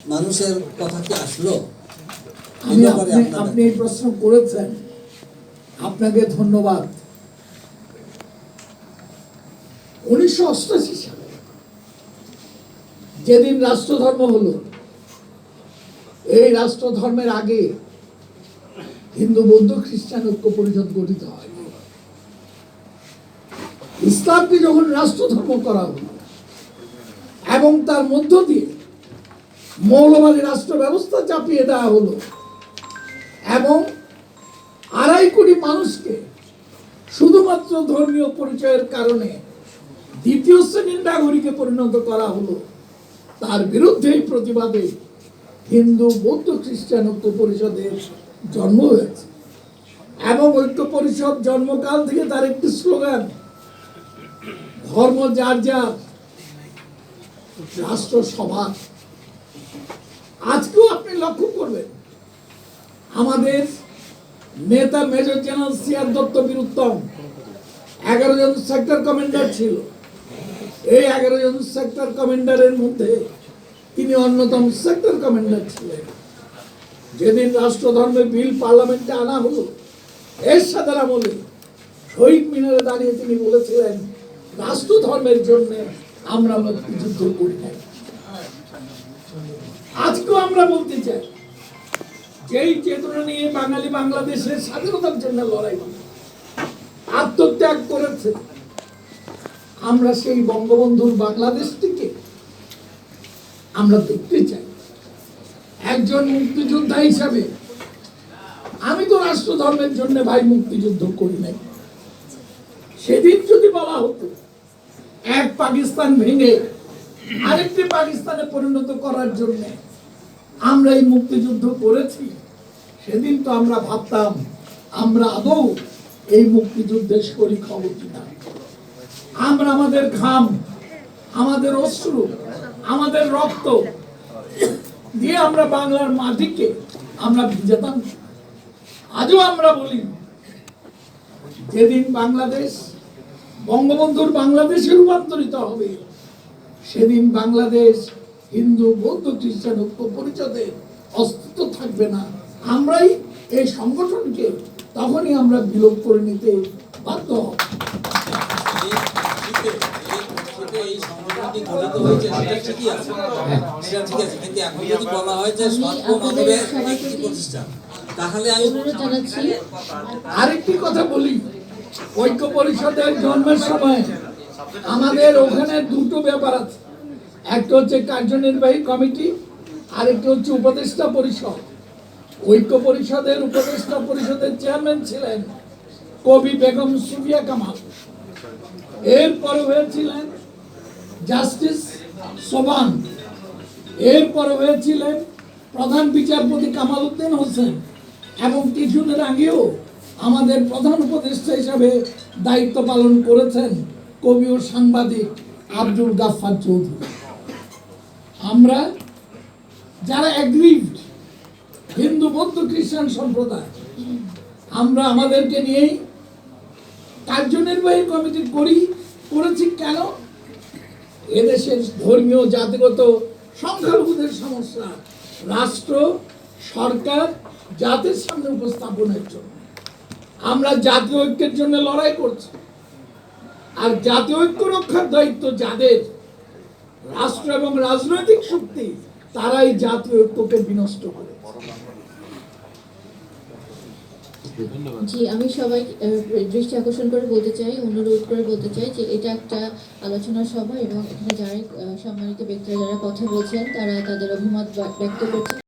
মানুষের কথা কি আসলো? আমি আপনি এই প্রশ্ন করেছেন। আপনাকে ধন্যবাদ। উনিশশো অষ্টাশি সালে যেদিন রাষ্ট্রধর্ম হলো এই রাষ্ট্রধর্মের আগে হিন্দু বৌদ্ধ খ্রিস্টান ঐক্য পরিষদ গঠিত হয়। ইসলামকে যখন রাষ্ট্রধর্ম করা হলো এবং তার মধ্য দিয়ে মৌলবাদী রাষ্ট্র ব্যবস্থা চাপিয়ে দেওয়া হলো। এবং আড়াই কোটি মানুষকে শুধুমাত্র ধর্মীয় পরিচয়ের কারণে দ্বিতীয় শ্রেণির নাগরিকে পরিণত করা হলো। তার বিরুদ্ধে এই প্রতিবাদে হিন্দু, বৌদ্ধ, খ্রিস্টান ঐক্য পরিষদের জন্ম হয়েছে। এবং ঐক্য পরিষদ জন্মকাল থেকে তার একটি স্লোগান, ধর্ম যার যার রাষ্ট্র সভা আজকেও আপনি লক্ষ্য করবেন, আমাদের নেতা major general C R Dutta Bir Uttam, এগারো জন সেক্টর কমান্ডার ছিল। এই এগারো জন সেক্টর কমান্ডারের মধ্যে তিনি অন্যতম সেক্টর কমান্ডার ছিলেন। যেদিন রাষ্ট্রধর্মের বিল পার্লামেন্টে আনা হলো এর সাথে আমলে শহীদ মিনারে দাঁড়িয়ে তিনি বলেছিলেন, রাষ্ট্রধর্মের জন্য আমরা মুক্তিযুদ্ধ করি আজকেও আমরা বলতে চাই যেই চেতনা নিয়ে বাঙালি বাংলাদেশের স্বাধীনতার জন্য লড়াই করে, আত্মত্যাগ করেছে আমরা সেই বঙ্গবন্ধুর বাংলাদেশটিকে আমরা দেখতে চাই। একজন মুক্তিযোদ্ধা হিসাবে আমি তো রাষ্ট্র ধর্মের জন্য ভাই মুক্তিযুদ্ধ করি নাই। সেদিন যদি বলা হতো এক পাকিস্তান ভেঙে আরেকটি পাকিস্তানে পরিণত করার জন্য আমরা এই মুক্তিযুদ্ধ করেছি। সেদিন তো আমরা ভাবতাম, আমরা আদৌ এই মুক্তিযুদ্ধের শরিক হব কিনা। আমরা আমাদের ঘাম, আমাদের অশ্রু, আমাদের রক্ত দিয়ে আমরা বাংলার মাটিকে আমরা ভিজাতাম আজও আমরা বলি, যেদিন বাংলাদেশ, বঙ্গবন্ধুর বাংলাদেশে রূপান্তরিত হবে সেদিন বাংলাদেশ হিন্দু বৌদ্ধ খ্রিস্টান ঐক্য পরিষদের অস্তিত্ব থাকবে না। আমরাই এই সংগঠনকে তখনই আমরা বিলোপ করে নিতে বাধ্য হব। হয় আরেকটি কথা বলি ঐক্য পরিষদের জন্মের সময় আমাদের ওখানে দুটো ব্যাপার আছে। একটা হচ্ছে কার্যনির্বাহী কমিটি আরেকটি হচ্ছে উপদেষ্টা পরিষদ। ঐক্য পরিষদের উপদেষ্টা পরিষদের চেয়ারম্যান ছিলেন কবি বেগম সুফিয়া কামাল। এরপরে হয়েছিলেন জাস্টিস সোবান এরপরে হয়েছিলেন প্রধান বিচারপতি কামাল উদ্দিন হোসেন এবং কিছুদিন আগেও আমাদের প্রধান উপদেষ্টা হিসাবে দায়িত্ব পালন করেছেন কবি ও সাংবাদিক আব্দুল গাফফার চৌধুরী। আমরা যারা অ্যাগ্রিভড হিন্দু, বৌদ্ধ, খ্রিস্টান সম্প্রদায়, আমরা আমাদেরকে নিয়েই কার্যনির্বাহী কমিটি করি, করেছি কেন? এদেশের ধর্মীয়, জাতিগত সংখ্যালঘুদের সমস্যা, রাষ্ট্র, সরকার, জাতির সামনে উপস্থাপনের জন্য। আমরা জাতীয় ঐক্যের জন্য লড়াই করছি। আর জাতীয় ঐক্য রক্ষার দায়িত্ব যাদের রাষ্ট্র এবং রাজনৈতিক শক্তি তারাই জাতীয় ঐক্যকে বিনষ্ট করে জি আমি সবাই দৃষ্টি আকর্ষণ করে বলতে চাই অনুরোধ করে বলতে চাই যে এটা একটা আলোচনা সভা এবং এখানে যারা সম্মানিত ব্যক্তিরা যারা কথা বলছেন তারা তাদের অভিমত ব্যক্ত করছেন।